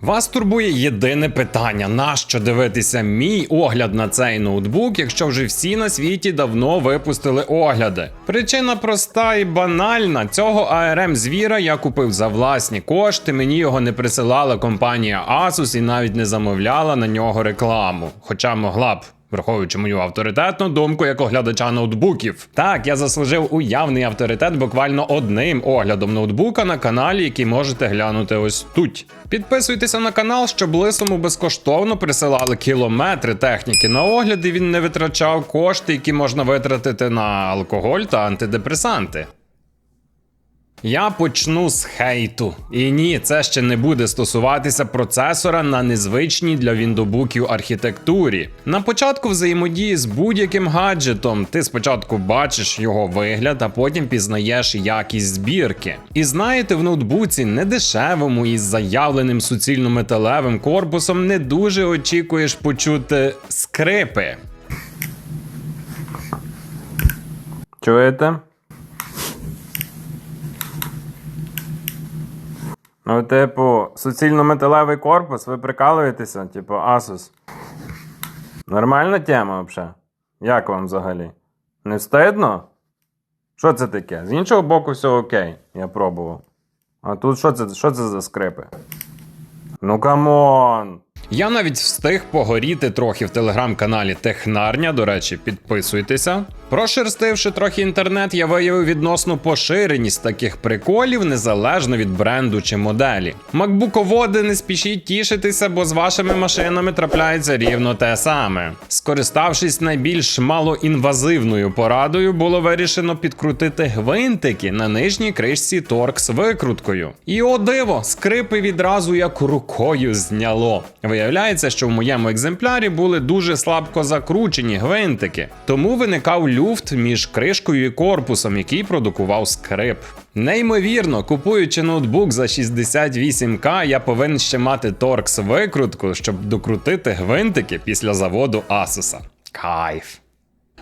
Вас турбує єдине питання: нащо дивитися мій огляд на цей ноутбук, якщо вже всі на світі давно випустили огляди? Причина проста і банальна: цього ARM звіра я купив за власні кошти. Мені його не присилала компанія Asus і навіть не замовляла на нього рекламу, хоча могла б. Враховуючи мою авторитетну думку як оглядача ноутбуків. Так, я заслужив уявний авторитет буквально одним оглядом ноутбука на каналі, який можете глянути ось тут. Підписуйтеся на канал, щоб лисому безкоштовно присилали кілометри техніки на огляд, і він не витрачав кошти, які можна витратити на алкоголь та антидепресанти. Я почну з хейту. І ні, це ще не буде стосуватися процесора на незвичній для віндобуків архітектурі. На початку взаємодії з будь-яким гаджетом ти спочатку бачиш його вигляд, а потім пізнаєш якість збірки. І знаєте, в ноутбуці недешевому із заявленим суцільно-металевим корпусом не дуже очікуєш почути скрипи. Чуєте? Ну, типу, суцільно-металевий корпус, ви прикалуєтеся, типу, Asus. Нормальна тема взагалі. Як вам взагалі? Не встидно? Що це таке? З іншого боку, все окей, я пробував. А тут що це, що це за скрипи? Ну камон! Я навіть встиг погоріти трохи в телеграм-каналі Технарня. До речі, підписуйтеся. Прошерстивши трохи інтернет, я виявив відносну поширеність таких приколів незалежно від бренду чи моделі. Макбуководи не спішіть тішитися, бо з вашими машинами трапляється рівно те саме. Скориставшись найбільш малоінвазивною порадою, було вирішено підкрутити гвинтики на нижній кришці торкс викруткою. І о диво, скрипи відразу як рукою зняло. Виявляється, що в моєму екземплярі були дуже слабко закручені гвинтики, тому виникав люфт між кришкою і корпусом, який продукував скрип. Неймовірно, купуючи ноутбук за 68к, я повинен ще мати торкс викрутку, щоб докрутити гвинтики після заводу Asus. Кайф.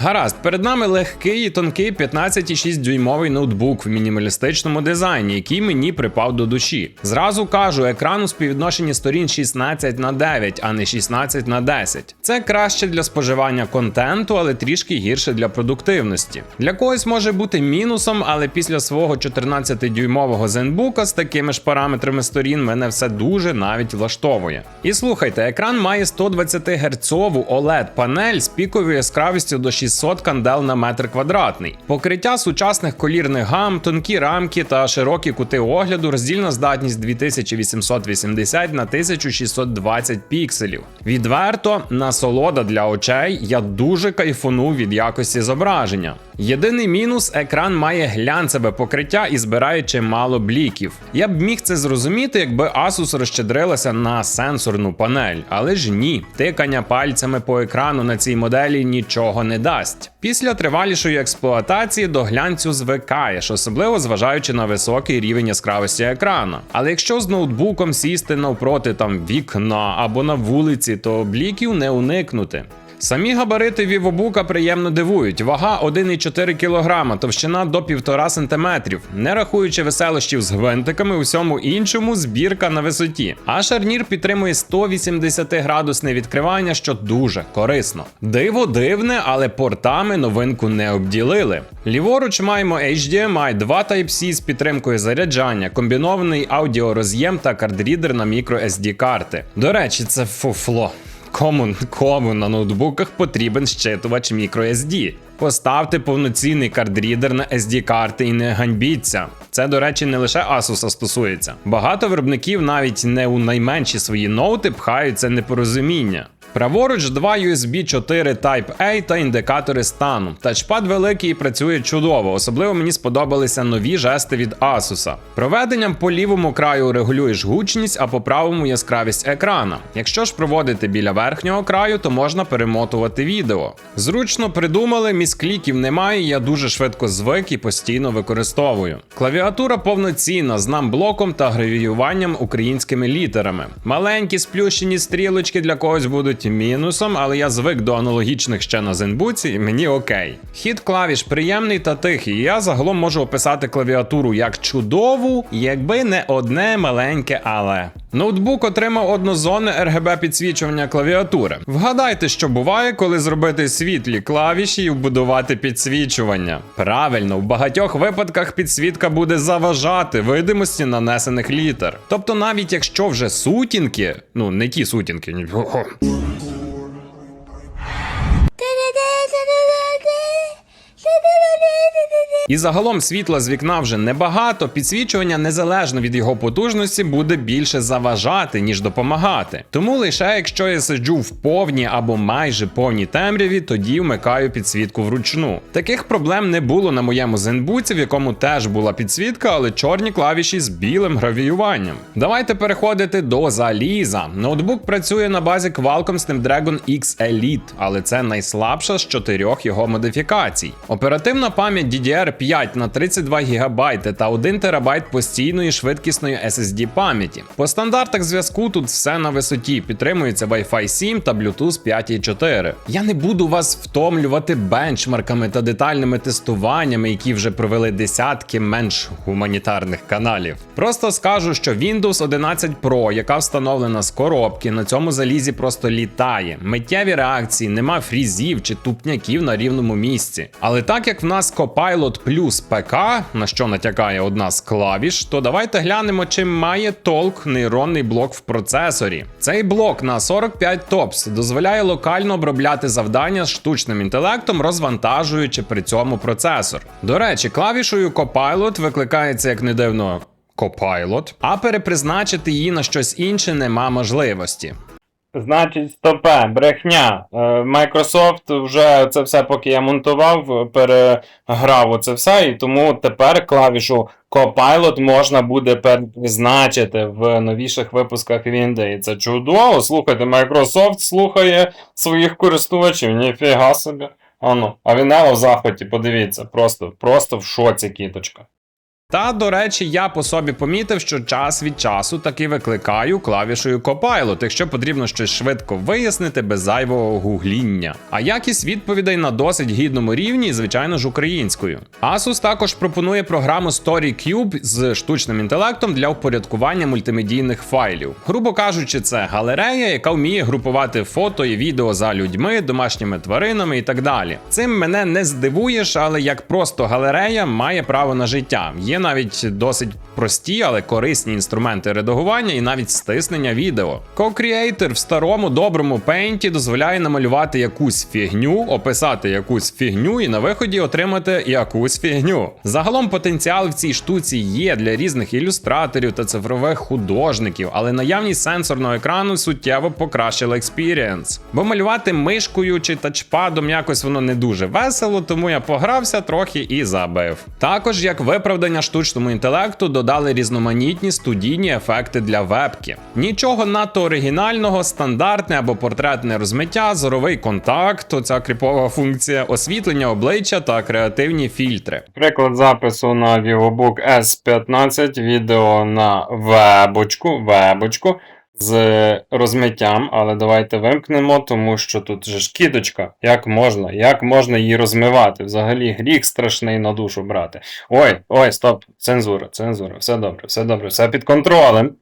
Гаразд, перед нами легкий і тонкий 15,6 дюймовий ноутбук в мінімалістичному дизайні, який мені припав до душі. Зразу кажу, екран у співвідношенні сторін 16 на 9, а не 16 на 10. Це краще для споживання контенту, але трішки гірше для продуктивності. Для когось може бути мінусом, але після свого 14-дюймового зенбука з такими ж параметрами сторін мене все дуже навіть влаштовує. І слухайте, екран має 120 герцову oled панель з піковою яскравістю до 600 кандел на метр квадратний. Покриття сучасних колірних гам, тонкі рамки та широкі кути огляду, роздільна здатність 2880 на 1620 пікселів. Відверто, насолода для очей, я дуже кайфонув від якості зображення. Єдиний мінус екран має глянцеве покриття і збирає чимало бліків. Я б міг це зрозуміти, якби Asus розщедрилася на сенсорну панель, але ж ні, тикання пальцями по екрану на цій моделі нічого не дасть. Після тривалішої експлуатації до глянцю звикаєш, особливо зважаючи на високий рівень яскравості екрана. Але якщо з ноутбуком сісти навпроти там вікна або на вулиці, то бліків не уникнути. Самі габарити Вівобука приємно дивують. Вага 1,4 кг, товщина до 1,5 см, не рахуючи веселощів з гвинтиками, усьому іншому збірка на висоті. А шарнір підтримує 180 градусне відкривання, що дуже корисно. Диво дивне, але портами новинку не обділили. Ліворуч маємо HDMI, 2 Type-C з підтримкою заряджання, комбінований аудіороз'єм та кардрідер на microSD карти. До речі, це фуфло. Кому, кому на ноутбуках потрібен щитувач microSD? Поставте повноцінний кардрідер на SD карти і не ганьбіться. Це, до речі, не лише Asus стосується. Багато виробників навіть не у найменші свої ноути пхають це непорозуміння. Праворуч два USB 4 Type-A та індикатори стану. Тачпад великий і працює чудово, особливо мені сподобалися нові жести від Asus. Проведенням по лівому краю регулюєш гучність, а по правому яскравість екрана. Якщо ж проводити біля верхнього краю, то можна перемотувати відео. Зручно придумали, міскліків немає, я дуже швидко звик і постійно використовую. Клавіатура повноцінна з намблоком та гравіюванням українськими літерами. Маленькі сплющені стрілочки для когось будуть мінусом, але я звик до аналогічних ще на зенбуці, і мені окей. Хід клавіш приємний та тихий. Я загалом можу описати клавіатуру як чудову, якби не одне маленьке але. Ноутбук отримав однозонне RGB підсвічування клавіатури. Вгадайте, що буває, коли зробити світлі клавіші і вбудувати підсвічування. Правильно, в багатьох випадках підсвітка буде заважати видимості нанесених літер. Тобто, навіть якщо вже сутінки, ну не ті сутінки, ні. І загалом світла з вікна вже небагато, підсвічування незалежно від його потужності буде більше заважати, ніж допомагати. Тому лише якщо я сиджу в повній або майже повній темряві, тоді вмикаю підсвітку вручну. Таких проблем не було на моєму зенбуці, в якому теж була підсвітка, але чорні клавіші з білим гравіюванням. Давайте переходити до заліза. Ноутбук працює на базі Qualcomm Snapdragon X Elite, але це найслабша з чотирьох його модифікацій. Оперативна пам'ять DDR5 на 32 ГБ та 1 ТБ постійної швидкісної SSD пам'яті. По стандартах зв'язку тут все на висоті, підтримується Wi-Fi 7 та Bluetooth 5.4. Я не буду вас втомлювати бенчмарками та детальними тестуваннями, які вже провели десятки менш гуманітарних каналів. Просто скажу, що Windows 11 Pro, яка встановлена з коробки, на цьому залізі просто літає. Миттєві реакції, нема фрізів чи тупняків на рівному місці. Але так як в нас Copilot плюс ПК, на що натякає одна з клавіш, то давайте глянемо, чим має толк нейронний блок в процесорі. Цей блок на 45 TOPS дозволяє локально обробляти завдання з штучним інтелектом, розвантажуючи при цьому процесор. До речі, клавішою Copilot викликається, як не дивно, Copilot, а перепризначити її на щось інше нема можливості. Значить, стопе, брехня. Е, Microsoft вже це все, поки я монтував, переграв оце все, і тому тепер клавішу Copilot можна буде перезначити в новіших випусках Windows. І це чудово. Слухайте, Microsoft слухає своїх користувачів, ніфіга собі. Ану, а Вінело в захваті, подивіться, просто, просто в шоці кіточка. Та, до речі, я по собі помітив, що час від часу таки викликаю клавішою Copilot, якщо потрібно щось швидко вияснити без зайвого гугління. А якість відповідей на досить гідному рівні, звичайно ж, українською. Asus також пропонує програму StoryCube з штучним інтелектом для впорядкування мультимедійних файлів. Грубо кажучи, це галерея, яка вміє групувати фото і відео за людьми, домашніми тваринами і так далі. Цим мене не здивуєш, але як просто галерея має право на життя. Є навіть досить прості, але корисні інструменти редагування і навіть стиснення відео. Co-Creator в старому доброму пейнті дозволяє намалювати якусь фігню, описати якусь фігню і на виході отримати якусь фігню. Загалом потенціал в цій штуці є для різних ілюстраторів та цифрових художників, але наявність сенсорного екрану суттєво покращила експірієнс. Бо малювати мишкою чи тачпадом якось воно не дуже весело, тому я погрався трохи і забив. Також як виправдання штучному інтелекту додали різноманітні студійні ефекти для вебки. Нічого надто оригінального, стандартне або портретне розмиття, зоровий контакт, оця кріпова функція, освітлення обличчя та креативні фільтри. Приклад запису на VivoBook S15, відео на вебочку, вебочку з розмиттям, але давайте вимкнемо, тому що тут же ж кіточка. Як можна? Як можна її розмивати? Взагалі гріх страшний на душу брати. Ой, ой, стоп, цензура, цензура, все добре, все добре, все під контролем.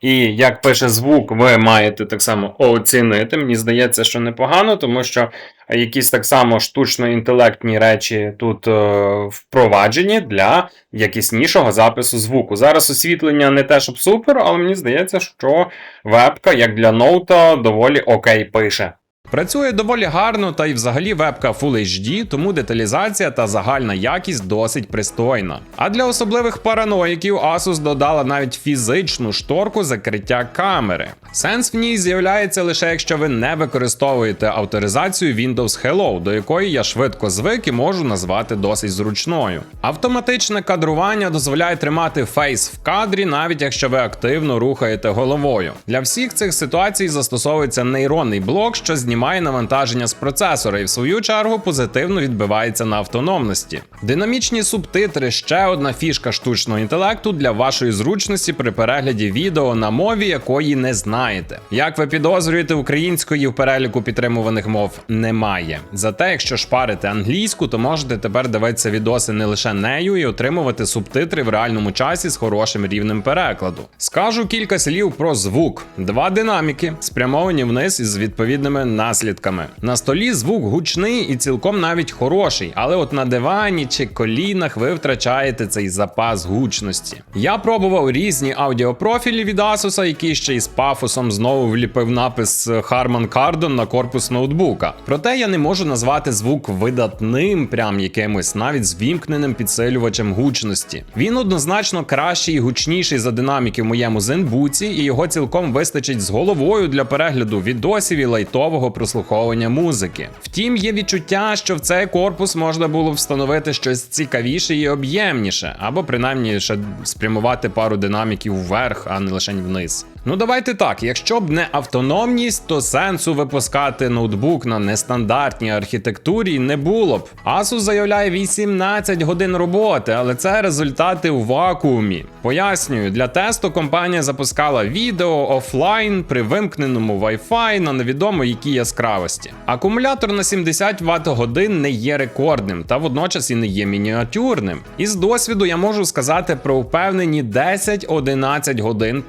І як пише звук, ви маєте так само оцінити. Мені здається, що непогано, тому що якісь так само штучно-інтелектні речі тут е, впроваджені для якіснішого запису звуку. Зараз освітлення не те, щоб супер, але мені здається, що вебка, як для ноута, доволі окей пише. Працює доволі гарно, та й взагалі вебка Full HD, тому деталізація та загальна якість досить пристойна. А для особливих параноїків Asus додала навіть фізичну шторку закриття камери. Сенс в ній з'являється лише якщо ви не використовуєте авторизацію Windows Hello, до якої я швидко звик і можу назвати досить зручною. Автоматичне кадрування дозволяє тримати фейс в кадрі, навіть якщо ви активно рухаєте головою. Для всіх цих ситуацій застосовується нейронний блок, що знімає знімає навантаження з процесора і в свою чергу позитивно відбивається на автономності. Динамічні субтитри ще одна фішка штучного інтелекту для вашої зручності при перегляді відео на мові, якої не знаєте. Як ви підозрюєте, української в переліку підтримуваних мов немає. Зате, якщо шпарите англійську, то можете тепер дивитися відоси не лише нею і отримувати субтитри в реальному часі з хорошим рівнем перекладу. Скажу кілька слів про звук: два динаміки, спрямовані вниз із відповідними наслідками. На столі звук гучний і цілком навіть хороший, але от на дивані чи колінах ви втрачаєте цей запас гучності. Я пробував різні аудіопрофілі від Asus, які ще із пафосом знову вліпив напис Harman Kardon на корпус ноутбука. Проте я не можу назвати звук видатним, прям якимось, навіть з вімкненим підсилювачем гучності. Він однозначно кращий і гучніший за динаміки в моєму зенбуці, і його цілком вистачить з головою для перегляду відосів і лайтового прослуховування музики. Втім, є відчуття, що в цей корпус можна було встановити щось цікавіше і об'ємніше, або принаймні ще спрямувати пару динаміків вверх, а не лише вниз. Ну давайте так, якщо б не автономність, то сенсу випускати ноутбук на нестандартній архітектурі не було б. Asus заявляє 18 годин роботи, але це результати у вакуумі. Пояснюю, для тесту компанія запускала відео офлайн при вимкненому Wi-Fi на невідомо якій яскравості. Акумулятор на 70 Вт годин не є рекордним, та водночас і не є мініатюрним. Із досвіду я можу сказати про впевнені 10-11 годин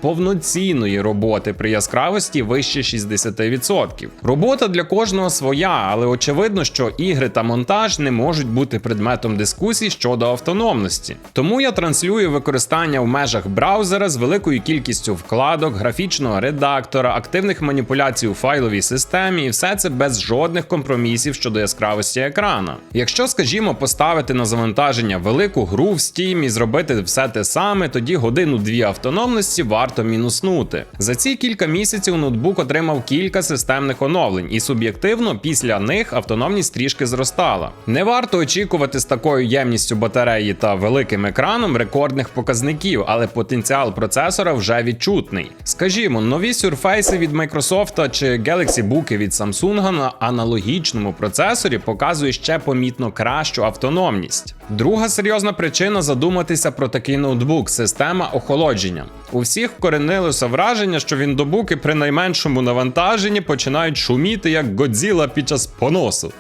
повноцінної роботи при яскравості вище 60%. Робота для кожного своя, але очевидно, що ігри та монтаж не можуть бути предметом дискусій щодо автономності. Тому я транслюю використання в межах браузера з великою кількістю вкладок, графічного редактора, активних маніпуляцій у файловій системі, і все це без жодних компромісів щодо яскравості екрана. Якщо, скажімо, поставити на завантаження велику гру в Steam і зробити все те саме, тоді годину-дві автономності варто мінуснути. За ці кілька місяців ноутбук отримав кілька системних оновлень, і суб'єктивно після них автономність трішки зростала. Не варто очікувати з такою ємністю батареї та великим екраном рекордних показників, але потенціал процесора вже відчутний. Скажімо, нові сюрфейси від Microsoft чи Galaxy Book від Samsung на аналогічному процесорі показує ще помітно кращу автономність. Друга серйозна причина задуматися про такий ноутбук система охолодження. У всіх вкоренилося враження, що віндобуки при найменшому навантаженні починають шуміти як Годзіла під час поносу.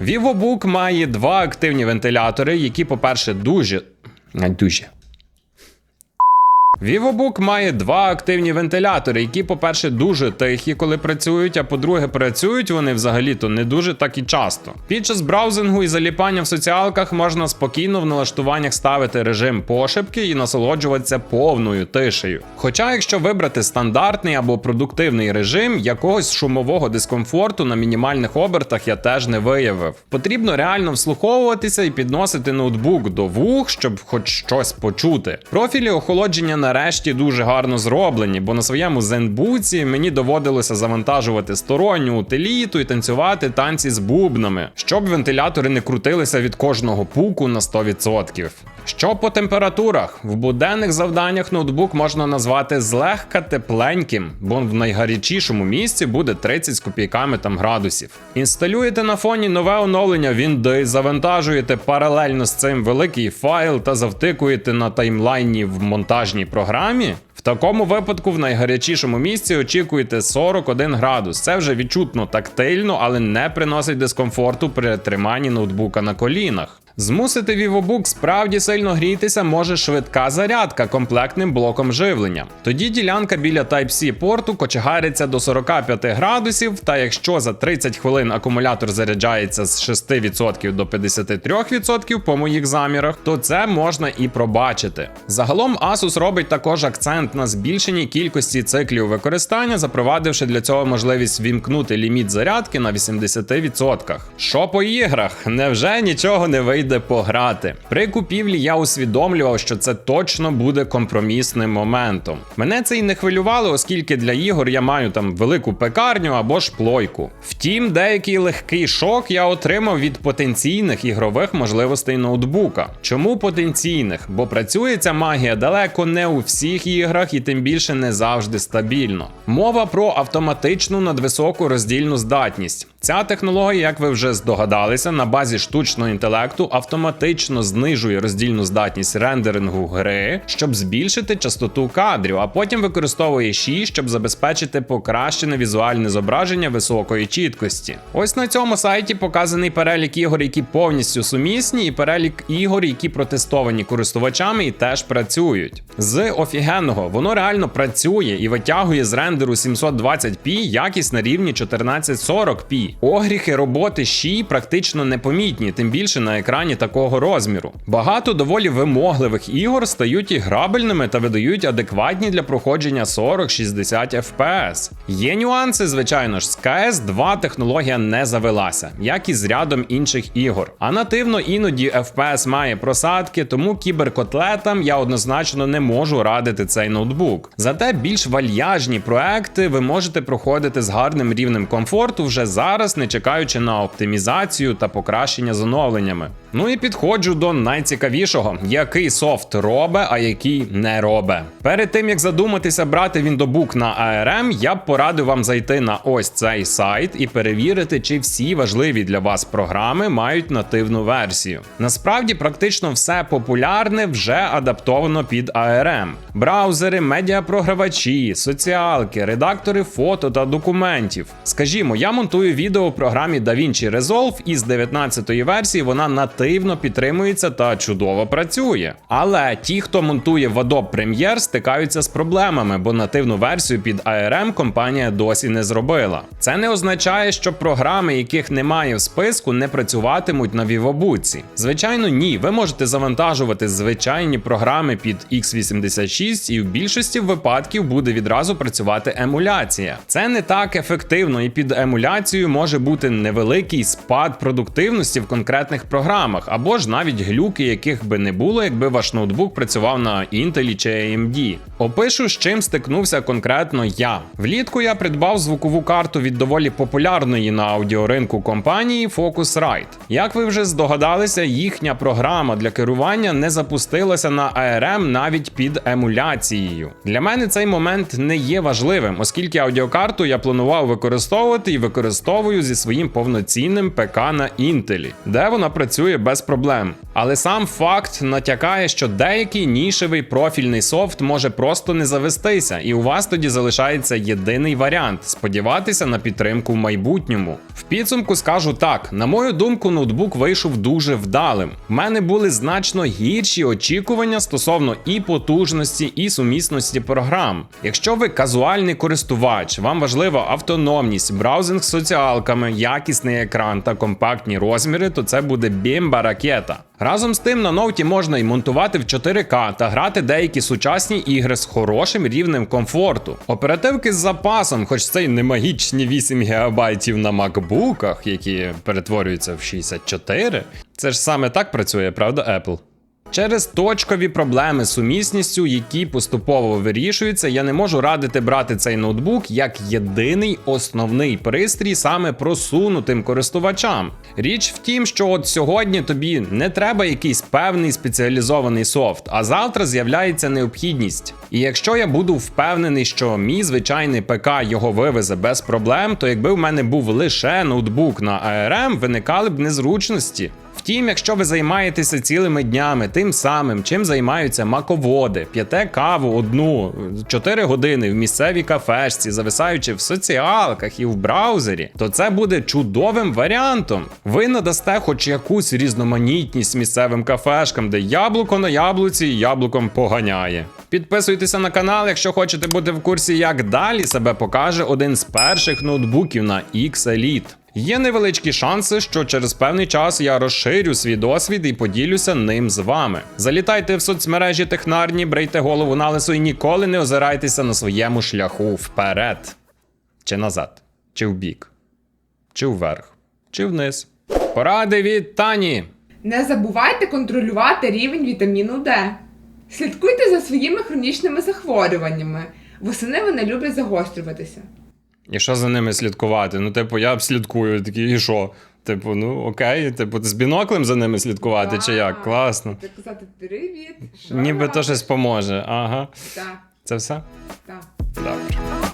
VivoBook має два активні вентилятори, які, по-перше, дуже. дуже. VivoBook має два активні вентилятори, які, по-перше, дуже тихі, коли працюють, а по-друге, працюють вони взагалі-то не дуже так і часто. Під час браузингу і заліпання в соціалках можна спокійно в налаштуваннях ставити режим пошепки і насолоджуватися повною тишею. Хоча, якщо вибрати стандартний або продуктивний режим, якогось шумового дискомфорту на мінімальних обертах я теж не виявив. Потрібно реально вслуховуватися і підносити ноутбук до вух, щоб хоч щось почути. Профілі охолодження нарешті дуже гарно зроблені, бо на своєму зенбуці мені доводилося завантажувати сторонню утиліту і танцювати танці з бубнами, щоб вентилятори не крутилися від кожного пуку на 100%. Що по температурах? В буденних завданнях ноутбук можна назвати злегка тепленьким, бо в найгарячішому місці буде 30 з копійками там градусів. Інсталюєте на фоні нове оновлення Windows, завантажуєте паралельно з цим великий файл та завтикуєте на таймлайні в монтажній програмі. В такому випадку в найгарячішому місці очікуєте 41 градус. Це вже відчутно тактильно, але не приносить дискомфорту при триманні ноутбука на колінах. Змусити VivoBook справді сильно грітися може швидка зарядка комплектним блоком живлення. Тоді ділянка біля Type-C порту кочегариться до 45 градусів, та якщо за 30 хвилин акумулятор заряджається з 6% до 53% по моїх замірах, то це можна і пробачити. Загалом Asus робить також акцент на збільшенні кількості циклів використання, запровадивши для цього можливість вімкнути ліміт зарядки на 80%. Що по іграх? Невже нічого не вийде? Вийде пограти. При купівлі я усвідомлював, що це точно буде компромісним моментом. Мене це й не хвилювало, оскільки для ігор я маю там велику пекарню або ж плойку. Втім, деякий легкий шок я отримав від потенційних ігрових можливостей ноутбука. Чому потенційних? Бо працює ця магія далеко не у всіх іграх і тим більше не завжди стабільно. Мова про автоматичну надвисоку роздільну здатність. Ця технологія, як ви вже здогадалися, на базі штучного інтелекту автоматично знижує роздільну здатність рендерингу гри, щоб збільшити частоту кадрів, а потім використовує ші, щоб забезпечити покращене візуальне зображення високої чіткості. Ось на цьому сайті показаний перелік ігор, які повністю сумісні, і перелік ігор, які протестовані користувачами і теж працюють. З офігенного воно реально працює і витягує з рендеру 720p якість на рівні 1440p. Огріхи роботи Ші практично непомітні, тим більше на екрані такого розміру. Багато доволі вимогливих ігор стають і грабельними та видають адекватні для проходження 40-60 FPS. Є нюанси, звичайно ж, з КС 2 технологія не завелася, як і з рядом інших ігор. А нативно іноді FPS має просадки, тому кіберкотлетам я однозначно не можу радити цей ноутбук. Зате більш вальяжні проекти ви можете проходити з гарним рівнем комфорту вже зараз, не чекаючи на оптимізацію та покращення з оновленнями. Ну і підходжу до найцікавішого, який софт робе, а який не робе. Перед тим як задуматися брати Windowbook на ARM, я б порадив вам зайти на ось цей сайт і перевірити, чи всі важливі для вас програми мають нативну версію. Насправді, практично все популярне вже адаптовано під ARM. Браузери, медіапрогравачі, соціалки, редактори фото та документів. Скажімо, я монтую відео в програмі DaVinci Resolve і з 19-ї версії вона нативно підтримується та чудово працює. Але ті, хто монтує в Adobe Premiere, стикаються з проблемами, бо нативну версію під ARM компанія досі не зробила. Це не означає, що програми, яких немає в списку, не працюватимуть на Вівобуці. Звичайно, ні. Ви можете завантажувати звичайні програми під x86, і в більшості випадків буде відразу працювати емуляція. Це не так ефективно, і під емуляцією може бути невеликий спад продуктивності в конкретних програмах, або ж навіть глюки, яких би не було, якби ваш ноутбук працював на Intel чи AMD. Опишу, з чим стикнувся конкретно я. Влітку я придбав звукову карту від доволі популярної на аудіоринку компанії Focusrite. Як ви вже здогадалися, їхня програма для керування не запустилася на ARM навіть під емуляцією. Для мене цей момент не є важливим, оскільки аудіокарту я планував використовувати і використовую зі своїм повноцінним ПК на Intel, де вона працює без проблем. Але сам факт натякає, що деякий нішевий профільний софт може просто не завестися, і у вас тоді залишається єдиний варіант сподіватися на підтримку в майбутньому. В підсумку скажу так: на мою думку, ноутбук вийшов дуже вдалим. В мене були значно гірші очікування стосовно і потужності, і сумісності програм. Якщо ви казуальний користувач, вам важлива автономність, браузинг з соціалками, якісний екран та компактні розміри, то це буде бімба ракета. Разом з тим на ноуті можна й монтувати в 4К та грати деякі сучасні ігри з хорошим рівнем комфорту. Оперативки з запасом, хоч це й не магічні 8 ГБ на макбуках, які перетворюються в 64. Це ж саме так працює, правда, Apple? Через точкові проблеми з сумісністю, які поступово вирішуються, я не можу радити брати цей ноутбук як єдиний основний пристрій саме просунутим користувачам. Річ в тім, що от сьогодні тобі не треба якийсь певний спеціалізований софт, а завтра з'являється необхідність. І якщо я буду впевнений, що мій звичайний ПК його вивезе без проблем, то якби в мене був лише ноутбук на ARM, виникали б незручності. Втім, якщо ви займаєтеся цілими днями тим самим, чим займаються маководи, п'єте каву одну 4 години в місцевій кафешці, зависаючи в соціалках і в браузері, то це буде чудовим варіантом. Ви надасте хоч якусь різноманітність місцевим кафешкам, де яблуко на яблуці яблуком поганяє. Підписуйтеся на канал, якщо хочете бути в курсі, як далі себе покаже один з перших ноутбуків на X-Elite. Є невеличкі шанси, що через певний час я розширю свій досвід і поділюся ним з вами. Залітайте в соцмережі технарні, брейте голову на лисо і ніколи не озирайтеся на своєму шляху вперед. Чи назад, чи вбік, чи вверх, чи вниз. Поради від Тані. Не забувайте контролювати рівень вітаміну Д. Слідкуйте за своїми хронічними захворюваннями. Восени вони люблять загострюватися. І що за ними слідкувати? Ну, типу, я б слідкую, такий, і що? Типу, ну окей, типу, з біноклем за ними слідкувати, чи як? Класно. Казати привіт. Ніби то щось поможе. Ага. Так, Це все? так.